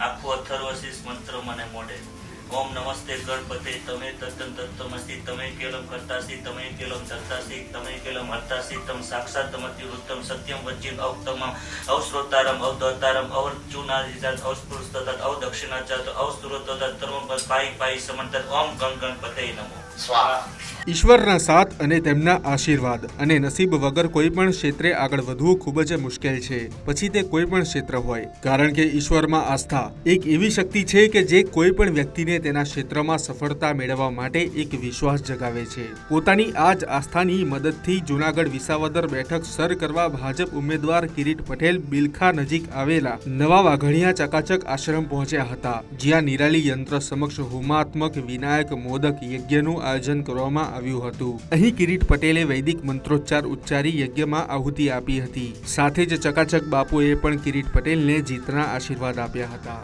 આખો અથર્વશીષ મંત્ર મને મોઢે. ઓમ નમસ્તે ગણપતે, તમે તત્તમ તત્તમસ્તિ તમે કેલમ કરતાસી, તમે કેલમ ધરતાસી, તમે કેલમ હરતાસી, તમ સાક્ષાત તમતિ ઉત્તમ સત્યમ વચ્ચિત અવતમમ અવશ્રોતારમ અવદતારમ અવચુનાદિજાત અવસ્પૃષ્ટત અવદક્ષિણાચાત તથા તર્મ પાઈ પાઈ સમંતર, ઓમ ગણ ગણપતે નમો. સ્વાહા. ઈશ્વરના સાથ અને તેમના આશીર્વાદ અને નસીબ વગર કોઈ પણ ક્ષેત્રે આગળ વધવું ખૂબ જ મુશ્કેલ છે. પછી તે કોઈ પણ ક્ષેત્ર હોય. કારણ કે ઈશ્વરમાં આસ્થા એક એવી શક્તિ છે કે જે કોઈ પણ વ્યક્તિને તેના ક્ષેત્રમાં સફળતા મેળવવા માટે એક વિશ્વાસ જગાવે છે. પોતાની આ જ આસ્થાની મદદથી જૂનાગઢ વિસાવદર બેઠક સર કરવા ભાજપ ઉમેદવાર કિરીટ પટેલ બિલખા નજીક આવેલા નવા વાઘણિયા ચકાચક આશ્રમ પહોંચ્યા હતા. જ્યાં નિરાલી યંત્ર સમક્ષ હોમાત્મક વિનાયક મોદક યજ્ઞનું આયોજન કરવામાં આવ્યું હતું. અહીં કિરીટ પટેલે વૈદિક મંત્રોચ્ચાર ઉચ્ચારી યજ્ઞમાં આહુતિ આપી હતી. સાથે જ ચકાચક બાપુએ પણ કિરીટ પટેલને જીતના આશીર્વાદ આપ્યા હતા.